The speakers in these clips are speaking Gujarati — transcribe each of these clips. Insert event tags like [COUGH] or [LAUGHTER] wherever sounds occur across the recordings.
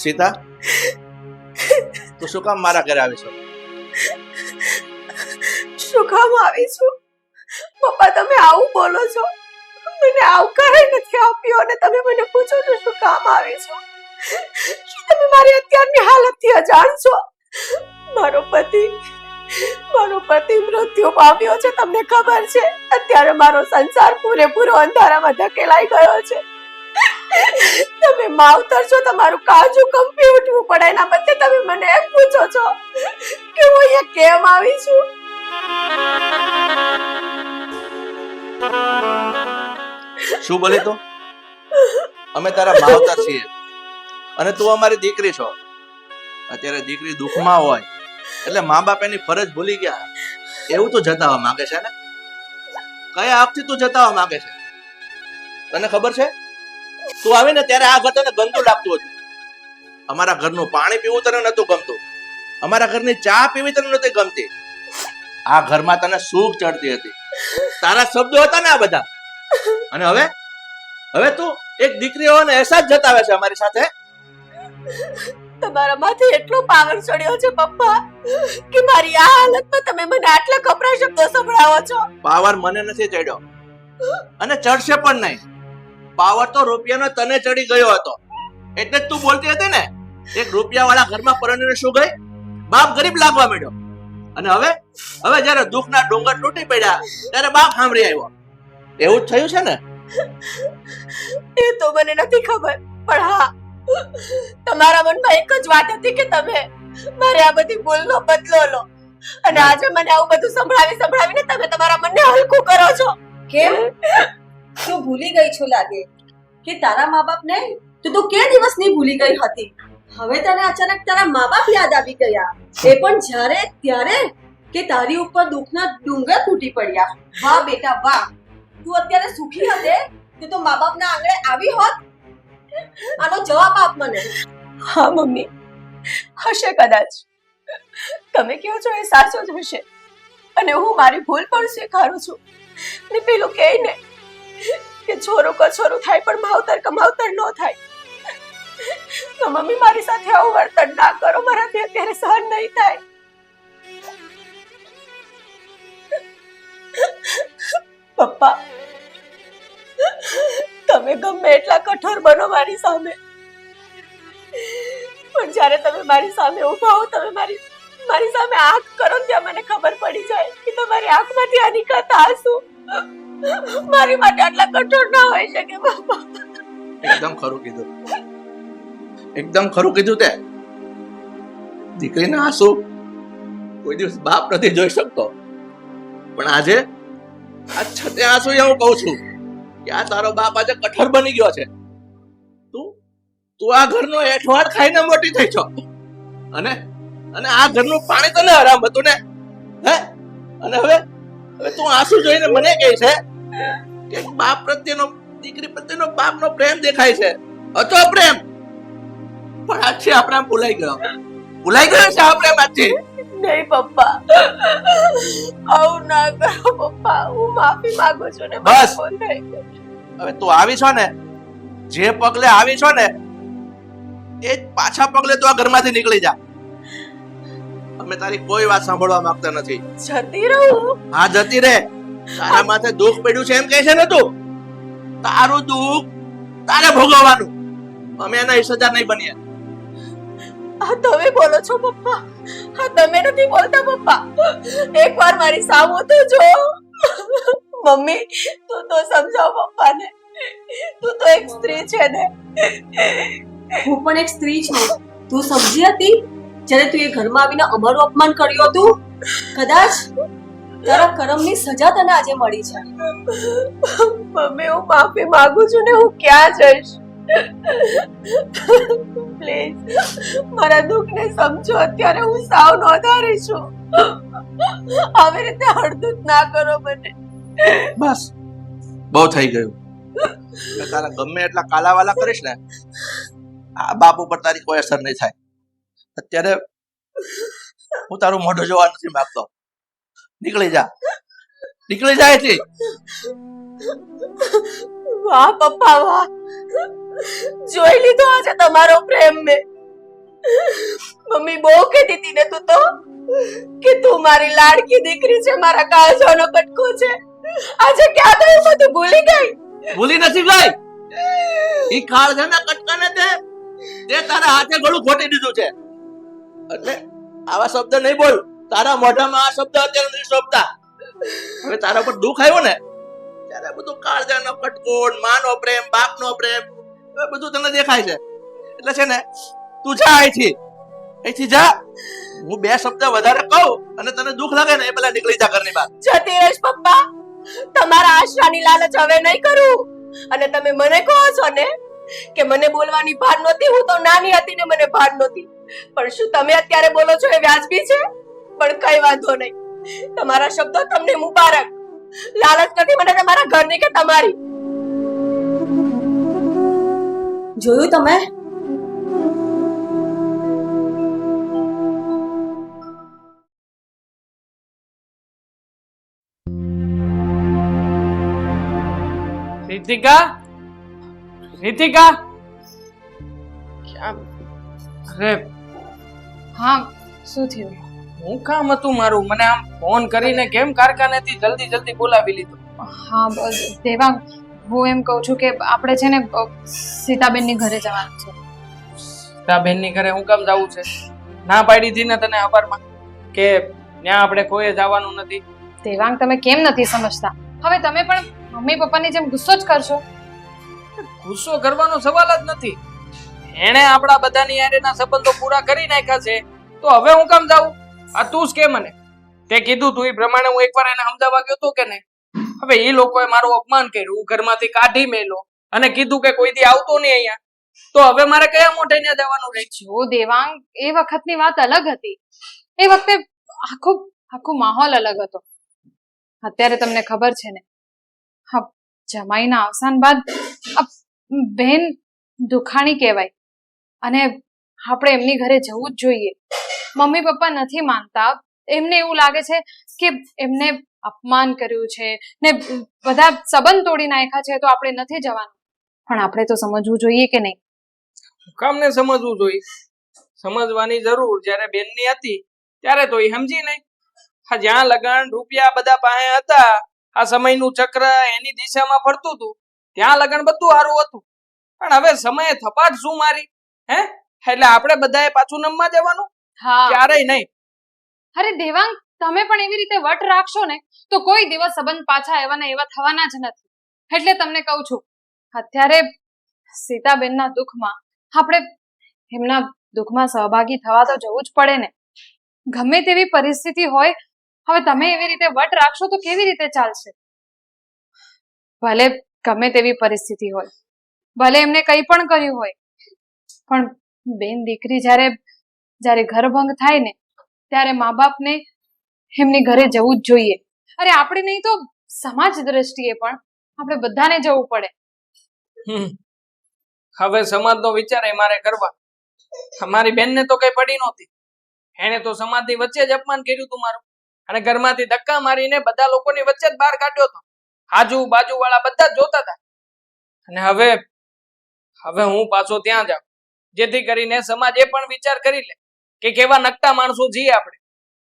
સીતા તું શું કામ મારા ઘરે આવી છો? શું કામ આવી છું? પપ્પા, તમે આવું બોલો છો? મને આવકારે નથી આપ્યો અને તમે મને પૂછો છો શું કામ આવી છો? શું તમે મારી અત્યારની હાલતથી અજાણ છો? મારો પતિ મારો પતિ મૃત્યુ પામ્યો છે, તમને ખબર છે? અત્યારે મારો સંસાર પૂરેપૂરો અંધારામાં ધકેલાઈ ગયો છે. તમે માવતર છો, તમારું કાજુ કંપી ઉઠવું પડે, એના બદલે તમે મને એમ પૂછો છો કે હું અહીંયા કેમ આવી છું? શું બોલે તું? અમે તારા માવતર છીએ. અને તું અમારી દીકરી છો. અત્યારે દીકરી દુઃખમાં હોય. એટલે મા બાપ એની ફરજ ભૂલી ગયા. એવું તું જતાવવા માંગે છે ને? કયા આપથી તું જતાવા માંગે છે? તને ખબર છે? તું આવી ને ત્યારે આ ઘર તને ગંદુ લાગતું હતું. અમારા ઘરનું પાણી પીવું તને નતું ગમતું. અમારા ઘરની ચા પીવી તને નતી ગમતી. આ ઘરમાં તને સુખ ચડતી હતી. તારા શબ્દો હતા ને આ બધા. અને હવે? હવે તું એક દીકરી હોવાનો અહેસાસ જતાવે છે અમારી સાથે તમારા માથે એટલો પાવર ચડ્યો છે પપ્પા કે મારી આ હાલતમાં તમે મને આટલા કપરા શબ્દો સંભળાવો છો? પાવર મને નથી ચડ્યો. અને ચડશે પણ નહીં. પાવર તો રૂપિયાનો તને ચડી ગયો હતો. એટલે તું બોલતી હતી ને એક રૂપિયાવાળા ઘરમાં પરણીને શું ગઈ? બાપ ગરીબ લાગવા માંડ્યો. અને હવે હવે જ્યારે દુઃખના ડુંગર તૂટી પડ્યા ત્યારે બાપ સાંભળી આવ્યો. એવું જ થયું છે ને? એ તો મને નથી ખબર પણ હા તમારા મનમાં એક જ વાત હતી કે તમે મારે આ બધી ભૂલનો બદલો લો. અને આજે મને આવું બધું સંભળાવી સંભળાવીને તમે તમારા મનને હલકું કરો છો. કેમ? તું ભૂલી ગઈ છો લાગે? કે તારા મા બાપ ને? તું તો કે દિવસની ભૂલી ગઈ હતી? હવે તને અચાનક તારા મા બાપ યાદ આવી ગયા. એ પણ જ્યારે, ત્યારે કે તારી ઉપર દુઃખના ડુંગર તૂટી પડ્યા. વાહ બેટા, વાહ. તું અત્યારે સુખી હતે તો તો મા બાપના આંગણે આવી હોત? આનો જવાબ આપ મને. હા, મમ્મી. હશે કદાચ. તમે કહો છો એ સાચો જ હશે. અને હું મારી ભૂલ પણ સ્વીકારું છું. ને પેલું કહે ને કે છોરો કછોરો થાય પણ માવતર કમાવતર ન થાય. તો મમ્મી મારી સાથે આવું વર્તન ના કરો. મારાથી અત્યારે સહન નહીં થાય. પપ્પા. તમે ગમે એટલા કઠોર બનો મારી સામે. પણ જ્યારે તમે મારી સામે ઊભા હો, તમે મારી મારી સામે આંખ કરો ત્યાં મને ખબર પડી જાય કે તમારી આંખમાંથી આ નીકળતા આંસુ મારી માટે આટલા કઠોર ના હોઈ શકે, બાપા. એકદમ ખરું કીધું. એકદમ ખરું કીધું તે. દીકરીના આંસુ કોઈ દિવસ બાપ નથી જોઈ શકતો. પણ આજે આ છતે આંસુ હું કહું છું. કે આ તારો બાપ આજે કઠોર બની ગયો છે. તું તું આ ઘરનો એઠવાડ ખાઈને મોટી થઈ છો. અને અને આ ઘરનું પાણી તને હરામ હતું ને? હે? અને હવે હવે તું આંસુ જોઈને મને કહે છે કે બાપ પ્રત્યેનો, દીકરી પ્રત્યેનો બાપનો પ્રેમ દેખાય છે. હતો પ્રેમ. પણ આજથી આપણે ભૂલાઈ ગયો. ભૂલાઈ ગયો છે આપણે પ્રેમ નહીં પપ્પા. આવું ના કરો પપ્પા. હું માફી માંગુ છું ને બસ. હવે તું આવી છો ને જે પગલે આવી છો ને એ જ પાછા પગલે તું આ ઘરમાંથી નીકળી જા. અમે તારી કોઈ વાત સાંભળવા માંગતા નથી. જતી રહું? હા જતી રહે. તારા માથે દુઃખ પડ્યું છે એમ કહે છે ને તું? તારું દુઃખ તારે ભોગવવાનું. અમે એના હિસ્સેદાર નહીં બનીએ. આ તમે બોલો છો પપ્પા. હા તમે નથી બોલતા પપ્પા. એકવાર મારી સામો તો જો. મમ્મી તું તો સમજાવ પપ્પાને. તું તો એક સ્ત્રી છે ને. હું પણ એક સ્ત્રી છું. તું સમજી હતી? જ્યારે તું એ ઘરમાં આવીને અમારું અપમાન કર્યું હતું? કદાચ તારા કર્મની સજા તને આજે મળી છે. મમ્મી હું માફી માંગુ છું ને હું ક્યાં જઈશ? પ્લીઝ મારા દુઃખને સમજો. અત્યારે હું સાવ નોંધારી છું. આવી રીતે હળદૂત ના કરો મને. બસ. બહુ થઈ ગયું. તારા ગમે એટલા કાલાવાલા કરીશ ને આ બાપ ઉપર તારી કોઈ અસર નહીં થાય. અત્યારે હું તારું મોઢું જોવા નથી માંગતો. નીકળી જા. નીકળી જાય છે વાહ પપ્પા વાહ. જોઈ લીધો આજે તમારો પ્રેમ મે. મમ્મી બહુ કહેતી હતી ને તું તો, કે તું મારી લાડકી દીકરી છે, મારા કાળજાનો કટકો છે. આજે ક્યાં ગયું બધું ભૂલી ગઈ? ભૂલી નથી ગઈ? ઈ કાળજાના કટકાને તે તે તારા હાથે ગળું ખોટી દીધું છે. એટલે આવા શબ્દ નહીં બોલ. તારા મોઢામાં આ શબ્દ અત્યારે નહીં શોભતા. હવે તારા પર દુઃખ આવ્યું ને, ત્યારે બધું કાળજાનો કટકો, માનો પ્રેમ, બાપનો પ્રેમ બધું તને દેખાય છે. એટલે છે ને, તું જા અહીંથી. અહીંથી જા. હું બે શબ્દ વધારે કહું અને તને દુઃખ લાગે ને એ પેલા નીકળી જા ઘરની બહાર. જતી રહીશ, પપ્પા. તમારા આશરાની લાલચ હવે નહીં કરું. અને તમે મને કહો છો ને કે મને બોલવાની ભાન નહોતી. હું તો નાની હતી ને મને ભાન નહોતી. પણ શું તમે અત્યારે બોલો છો એ વ્યાજબી છે? પણ કઈ વાંધો નહીં. તમારા શબ્દો તમને મુબારક. લાલચ નથી મને તમારા ઘરની કે તમારી. જોયું તમે? રીતિકા? રીતિકા? ક્યાં? અરે હા શું થયું? હું કામ હતું મારું? મને આમ ફોન કરીને કેમ કારખાનેથી જલ્દી જલ્દી બોલાવી લીધું? હા બસ દેવાંગ હું એમ કહું છું કે આપણે છે ને સીતાબેનની ઘરે જવાનું છે. તા બેનની ઘરે હું કામ જવું છે? ના પાડી હતી ને તને ખબરમાં કે ત્યાં આપણે કોઈએ જવાનું નથી? દેવાંગ તમે કેમ નથી સમજતા? હવે તમે પણ મમ્મી પપ્પાની જેમ ગુસ્સો જ કરશો. ગુસ્સો કરવાનો સવાલ જ નથી. એણે આપણા બધાની યારેના સંબંધો પૂરા કરી નાખ્યા છે તો હવે હું કામ જાઉં? આ તું જ કે મને? તે કીધું તું એ પ્રમાણે હું એકવાર એને સમજાવવા ગયો તો કે નહીં? હવે એ લોકોએ મારું અપમાન કર્યું ઘરમાંથી કાઢી મેલો અને કીધું કે કોઈ દી આવતો નહીં અહીંયા. તો હવે મારે કયા મોઢે ત્યાં દેવાનું રહે? જો દેવાંગ, એ વખતની વાત અલગ હતી. એ વખતે આખો આખો માહોલ અલગ હતો. અત્યારે તમને ખબર છે ને હા જમાઈના અવસાન બાદ બેન દુખાણી કહેવાય. અને આપણે એમની ઘરે જવું જ જોઈએ. મમ્મી પપ્પા નથી માનતા. એમને એવું લાગે છે કે એમને અપમાન કર્યું છે ને બધા સંબંધ તોડી નાખ્યા છે તો આપણે નથી જવાનું. પણ આપણે તો સમજવું જોઈએ કે નહીં? કામને સમજવું જોઈએ? સમજવાની જરૂર જ્યારે બેનની હતી ત્યારે તો એ સમજી નહીં. હા જ્યાં લગન રૂપિયા બધા પાસે હતા આ સમયનું ચક્ર એની દિશામાં ફરતું હતું ત્યાં લગન બધું સારું હતું. પણ હવે સમયે થપાટ શું મારી? હે? એટલે આપણે બધાએ પાછું નમવા જવાનું? હા. ક્યારેય નહીં. અરે દેવાંગ તમે પણ એવી રીતે વટ રાખશો ને, તો કોઈ દિવસ સંબંધ પાછા એવા ને એવા થવાના જ નથી. એટલે તમને કહું છું, અત્યારે સીતાબેનના દુઃખમાં આપણે એમના દુઃખમાં સહભાગી થવા તો જવું જ પડે ને. ગમે તેવી પરિસ્થિતિ હોય, હવે તમે એવી રીતે વટ રાખશો તો કેવી રીતે ચાલશે? ભલે ગમે તેવી પરિસ્થિતિ હોય, ભલે એમને કંઈ પણ કર્યું હોય, પણ બેન દીકરી જ્યારે જ્યારે ઘરભંગ થાય ને, ત્યારે મા બાપને એમની ઘરે જવું જ જોઈએ. અરે, આપણે નહીં તો સમાજ દ્રષ્ટિએ પણ આપણે બધાને જવું પડે. હવે સમાજનો વિચાર એ મારે કરવા. અમારી બેનને તો કઈ પડી નહોતી. એને તો સમાજની વચ્ચે જ અપમાન કર્યું તું મારું. અને ઘરમાંથી ધક્કા મારીને બધા લોકોની વચ્ચે જ બહાર કાઢ્યો હતો. આજુ બાજુ વાળા બધા જોતા હતા. અને હવે હવે હું પાછો ત્યાં જાઉં. જેથી કરીને સમાજ એ પણ વિચાર કરી લે કે કેવા નકટા માણસો છીએ આપણે.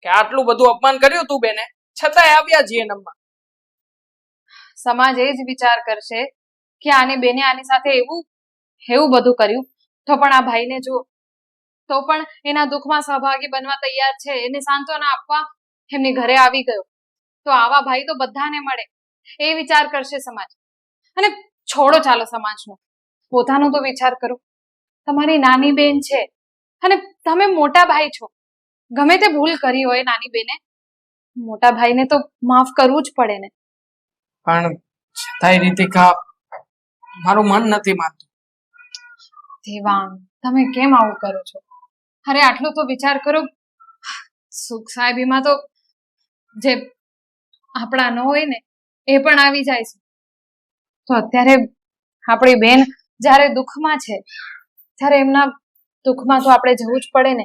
કે આટલું બધું અપમાન કર્યું તું બેને? છતાંય આવ્યા જીએનએમમાં સમાજ એ જ વિચાર કરશે કે આને બેને આની સાથે એવું એવું બધું કર્યું. તો પણ આ ભાઈને જો તો પણ એના દુઃખમાં સહભાગી બનવા તૈયાર છે. એને સાંત્વના આપવા એમની ઘરે આવી ગયો. તો આવા ભાઈ તો બધાને મળે. એ વિચાર કરશે સમાજ. અને છોડો ચાલો સમાજનો. પોતાનો તો વિચાર કરો. તમારી નાની બેન છે. અને તમે મોટા ભાઈ છો. ગમે તે ભૂલ કરી હોય નાની બેને મોટા ભાઈને તો માફ કરવું જ પડે ને. પણ છતાંય રીતિકા મારું મન નથી માનતું. દેવાંગ તમે કેમ આવું કરો છો? અરે આટલો તો વિચાર કરો. સુખ સાહેબીમાં તો જે આપણા ન હોય ને એ પણ આવી જાય છે. તો અત્યારે આપણી બેન જ્યારે દુઃખમાં છે ત્યારે એમના દુઃખમાં તો આપણે જવું જ પડે ને.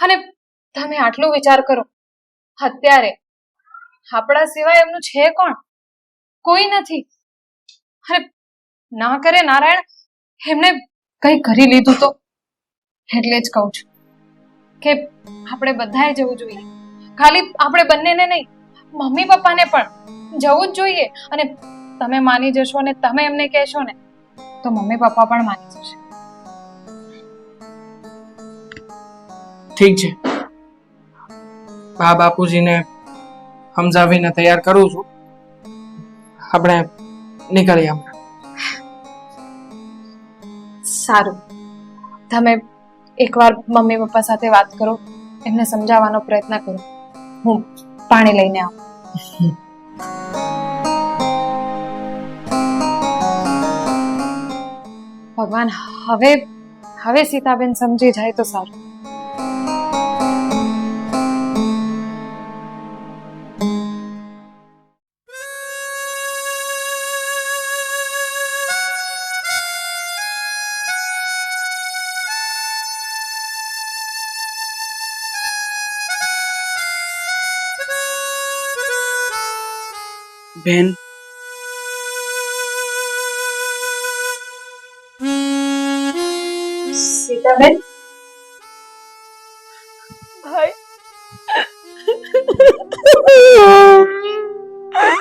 અને તમે આટલો વિચાર કરો. અત્યારે? આપણા સિવાય એમનું છે કોણ? કોઈ નથી. અરે, ના કરે નારાયણ, એમને કઈ કરી લીધું તો? એટલે જ કહું છું કે આપણે બધાએ જવું જોઈએ. ખાલી આપણે બંનેને નહીં, મમ્મી પપ્પાને પણ જવું જ જોઈએ. અને તમે માની જશો ને તમે એમને કહેશો ને, તો મમ્મી પપ્પા પણ માની જશે. ઠીક છે. બા બાપુજીને સમજાવીને તૈયાર કરું છું. આપણે નીકળીએ સારું. તમે એકવાર મમ્મી પપ્પા સાથે વાત કરો, એમને સમજાવવાનો પ્રયત્ન કરો. હું પાણી લઈને આવું. ભગવાન, હવે હવે સીતાબેન સમજી જાય તો સારું. બેન સીતાબેન ભાઈ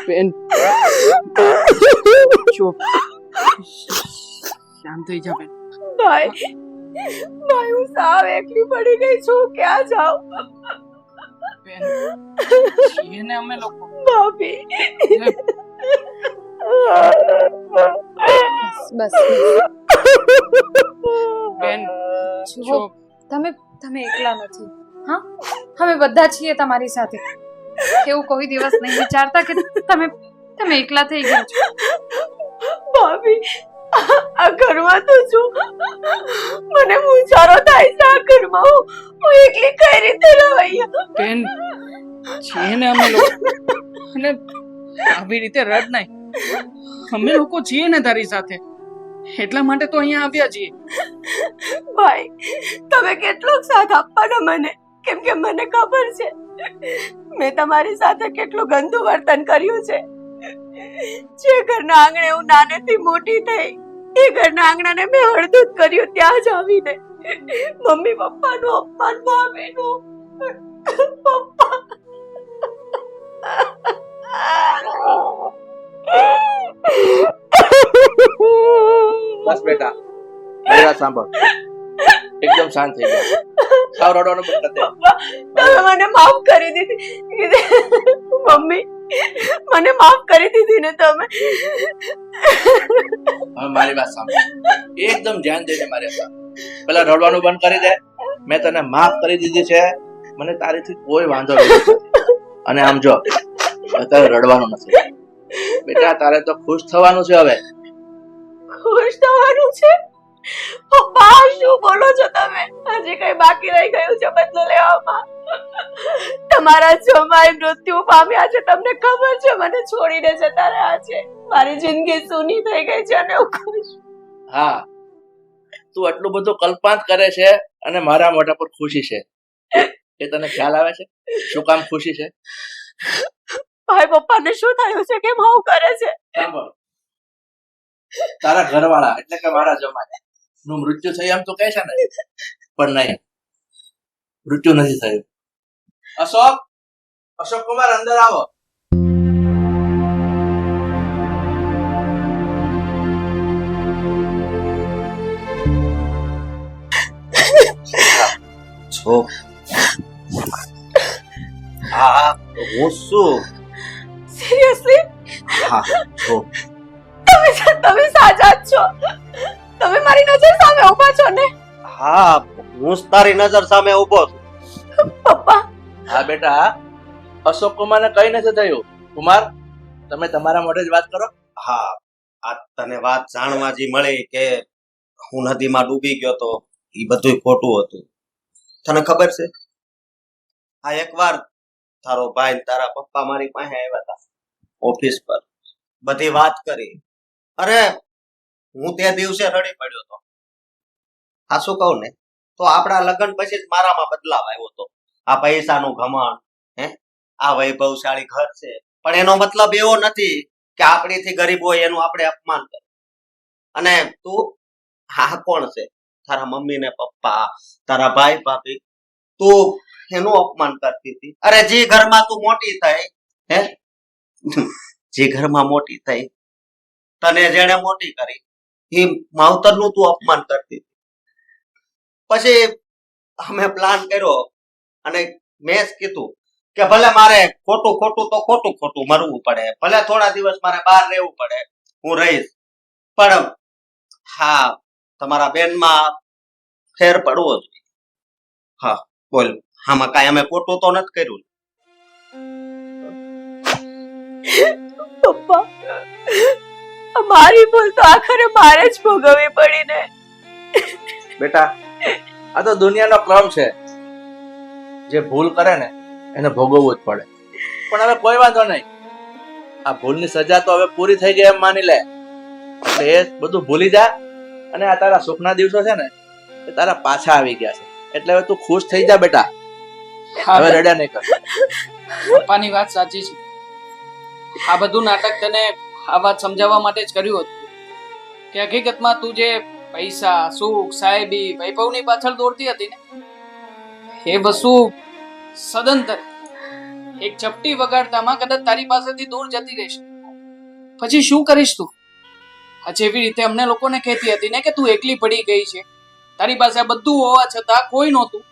બેન ચૂપ શાંત થઈ જા બેન ભાઈ ભાઈ હું સાવ એકલી પડી ગઈ છું ક્યાં જાઉં બેન છીએ ને અમે લોકો ભાભી બસ બેન જો. તમે તમે એકલા નથી. હા? અમે બધા છીએ તમારી સાથે. એવું કોઈ દિવસ નહીં વિચારતા કે તમે તમે એકલા થઈ ગયા છો. ભાભી આ ઘરમાં તો છું. મને મૂંઝારો થાય છે આ ઘરમાં. હું એકલી કઈ રીતે રહી બેન છીએ ને અમે અને આવી રીતે રડ નહીં. અમે લોકો છીએ ને તારી સાથે. એટલા માટે તો અહીંયા આવ્યા છીએ. ભાઈ, તમે કેટલો સાથ આપવાના મને? કેમ કે મને ખબર છે. મેં તમારી સાથે કેટલું ગંદુ વર્તન કર્યું છે. જે ઘરના આંગણે હું નાનેથી મોટી થઈ, એ ઘરના આંગણાને મેં હળદૂત કર્યું ત્યાં જ આવીને. મમ્મી પપ્પાનું અપમાન ભાભીનું પપ્પા બસ બેટા. મારી વાત સાંભળ. એકદમ શાંત થઈ ગયા સાવ રડવાનું બંધ કરી દે તમે મને માફ કરી દીધી. મમ્મી મને માફ કરી દીધી ને તમે. હવે મારી વાત સાંભળ. એકદમ ધ્યાન દેજે મારી વાત. પેલા રડવાનું બંધ કરી દે. મેં તને માફ કરી દીધી છે. મને તારીથી કોઈ વાંધો નથી અને આમ જો અત્યારે રડવાનું નથી. બેટા તારે તો ખુશ થવાનું છે હવે. ખુશ થવાનું છે? પપ્પા શું બોલો છો તમે? હજી કઈ બાકી રહી ગયું છે બદલો લેવામાં? તમારા જમાઈ મૃત્યુ પામ્યા છે તમને ખબર છે? મને છોડીને જતા રહ્યા છે. મારી જિંદગી સૂની થઈ ગઈ છે અને હું ખુશ. હા. તું આટલું બધું કલ્પાંત કરે છે અને મારા મોઢા પર ખુશી છે. એ તને ખ્યાલ આવે છે? શું કામ ખુશી છે? ભાઈ પપ્પાને શું થયું છે? કેમ આવું કરે છે? તારા ઘરવાળા એટલે કે મારા જમાને નું મૃત્યુ થયું એમ તો કહે છે ને. પણ નહીં. મૃત્યુ નથી થયું. અશોક અશોક કુમાર અંદર આવો. છો. હા હું શું સિરિયસલી હા છો તમે તમે સાચા છો. તમે મારી નજર સામે ઊભા છો ને? હા હું તારી નજર સામે ઊભો છું. પપ્પા. હા બેટા અશોક કુમારને કઈ નથી થયું. કુમાર તમે તમારા મોઢે જ વાત કરો. હા આ તને વાત જાણવા જે મળી કે હું નદીમાં ડૂબી ગયો તો એ બધું ખોટું હતું. તને ખબર છે? આ એકવાર તારો ભાઈ તારા પપ્પા મારી પાસે આવ્યા હતા. ઓફિસ પર. બધી વાત કરી. અરે, હું તે દિવસે રડી પડ્યો હતો. આ શું કહું ને? તો આપણા લગ્ન પછી જ મારામાં બદલાવ આવ્યો હતો. આ પૈસાનું ઘમણ હે? આ વૈભવશાળી ઘર છે. પણ એનો મતલબ એવો નથી કે આપણીથી ગરીબ હોય એનું આપણે અપમાન કરીએ. અને તું, હા, કોણ છે? તારા મમ્મી ને પપ્પા, તારા ભાઈ, ભાભી. તું એનું અપમાન કરતી હતી. અરે, જે, ઘરમાં તું મોટી થઈ, હે? જે ઘરમાં મોટી થઈ, તને જેને મોટી કરી, એ માવતરનું તું અપમાન કરતી. પછી અમે પ્લાન કર્યો અને મેં કીધું કે ભલે મારે ખોટું ખોટું તો ખોટું ખોટું મરવું પડે, ભલે થોડા દિવસ મારે બહાર રહેવું પડે, હું રહીશ. પણ હા, તમારા બેનમાં ફેર પડવો જોઈએ. હા, બોલ. આમાં કાંઈ અમે ખોટું તો નથી કર્યું પપ્પા અમારી ભૂલ તો આખરે મારે જ ભોગવવી પડી ને બેટા આ તો દુનિયાનો ક્રમ છે. જે ભૂલ કરે ને એને ભોગવવું જ પડે. પણ હવે કોઈ વાંધો નહીં. આ ભૂલની સજા તો હવે પૂરી થઈ ગઈ એમ માની લે. એટલે એ બધું ભૂલી જા. અને આ તારા સુખના દિવસો છે ને એ તારા પાછા આવી ગયા છે. એટલે હવે તું ખુશ થઈ જા બેટા. હવે રડ્યા નહીં કર. પપ્પાની વાત સાચી છે. આ બધું નાટક તને આ વાત સમજાવવા માટે જ કર્યું હતું. કે હકીકતમાં તું જે પૈસા, સુખ, સાહેબી, વૈભવની પાછળ દોડતી હતી ને, એ વસ્તુ સદંતર એક ચપટી વગાડતામાં કદાચ તારી પાસેથી દૂર જતી રહેશે પછી શું કરીશ તું? આ જેવી રીતે અમને લોકોને કહેતી હતી ને કે તું એકલી પડી ગઈ છે, તારી પાસે બધું હોવા છતાં કોઈ નહોતું.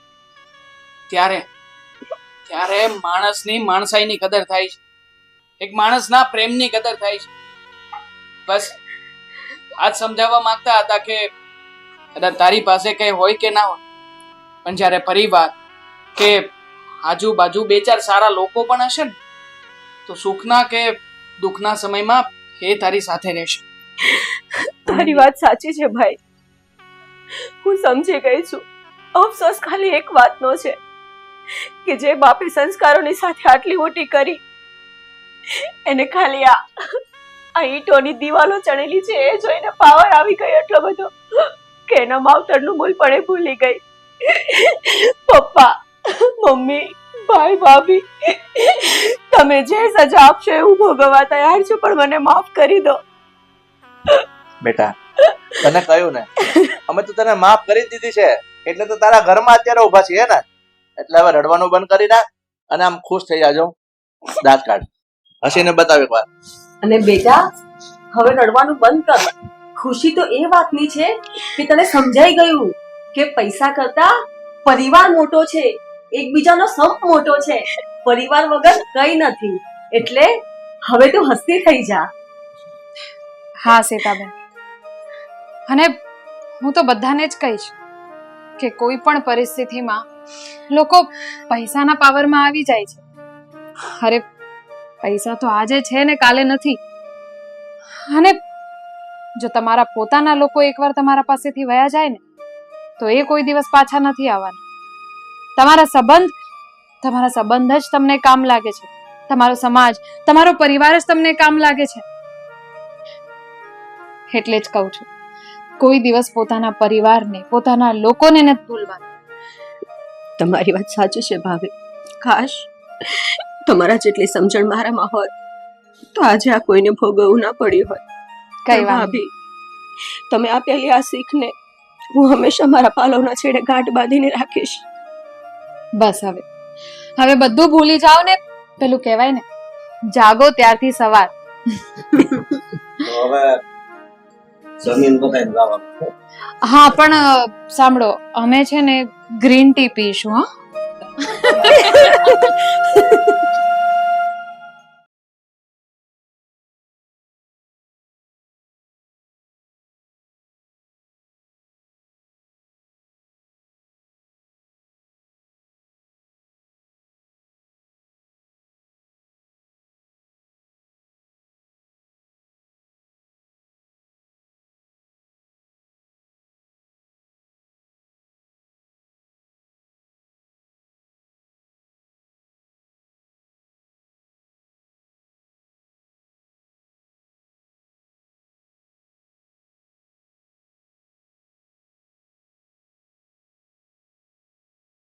ત્યારે ત્યારે માણસની માણસાઈની કદર થાય છે. એક માણસના પ્રેમની કદર થાય છે. બસ, આજ સમજાવવા માંગતા હતા કે કદાચ તારી પાસે કંઈ હોય કે ના હોય. પણ જ્યારે પરિવાર કે આજુબાજુ બે ચાર સારા લોકો પણ હશે ને, તો સુખના કે દુઃખના સમયમાં એ તારી સાથે રહેશે. તારી વાત સાચી છે ભાઈ. હું સમજી ગઈ છું. અફસોસ ખાલી એક વાતનો છે કે જે બાપે સંસ્કારોની સાથે આટલી મોટી કરી એને ખાલી આ આ ઈંટોની દિવાલો ચણેલી છે, એ જોઈને પાવર આવી ગયો એટલો બધો, કે એના માવતરનું મૂલ પણ એ ભૂલી ગઈ. પપ્પા, મમ્મી, ભાઈ, ભાભી, તમે જે સજા આપશો એવું ભોગવવા તૈયાર છું, પણ મને માફ કરી દો. બેટા, તને કહ્યું ને, અમે તો તને માફ કરી દીધી છે, એટલે તો તારા ઘરમાં અત્યારે ઊભા છીએ ને. એટલે હવે રડવાનું બંધ કરી નાખ, અને આમ ખુશ થઈ જાજો. દાંત કાઢ. હસીને બતાવ એકવાર અને બેટા હવે રડવાનું બંધ કર. ખુશી તો એ વાતની છે કે તને સમજાઈ ગયું કે પૈસા કરતા પરિવાર મોટો છે એકબીજાનો સંપ મોટો છે. પરિવાર વગર કઈ નથી. એટલે હવે તું હસતી થઈ જા. હા સીતાબેન. અને હું તો બધાને જ કહીશ કે કોઈ પણ પરિસ્થિતિમાં લોકો પૈસાના પાવરમાં આવી જાય છે. અરે પૈસા તો આજે છે ને કાલે નથી. અને જો તમારા પોતાના લોકો એકવાર તમારા પાસેથી વયા જાય ને, તો એ કોઈ દિવસ પાછા નથી આવવાના. તમારા સંબંધ તમારા સંબંધ જ તમને કામ લાગે છે. તમારો સમાજ, તમારો પરિવાર જ તમને કામ લાગે છે. એટલે જ કહું છું, કોઈ દિવસ પોતાના પરિવારને, પોતાના લોકોને નથી ભૂલવાનું. તમારી વાત સાચી છે ભાવે કાશ તમારા જેટલી સમજણ મારામાં હોત તો આજે આ કોઈને ભોગવવું ના પડ્યું હોત કઈ ભાભી તમે આપેલી આ શીખને હું હંમેશા મારા પાલવના છેડે ગાંઠ બાંધીને રાખીશ. બસ હવે. હવે બધું ભૂલી જાઓ ને પેલું કહેવાય ને જાગો ત્યારથી સવાર. હવે જમીન હા પણ સાંભળો અમે છે ને ગ્રીન ટી પીશું હા. [LAUGHS]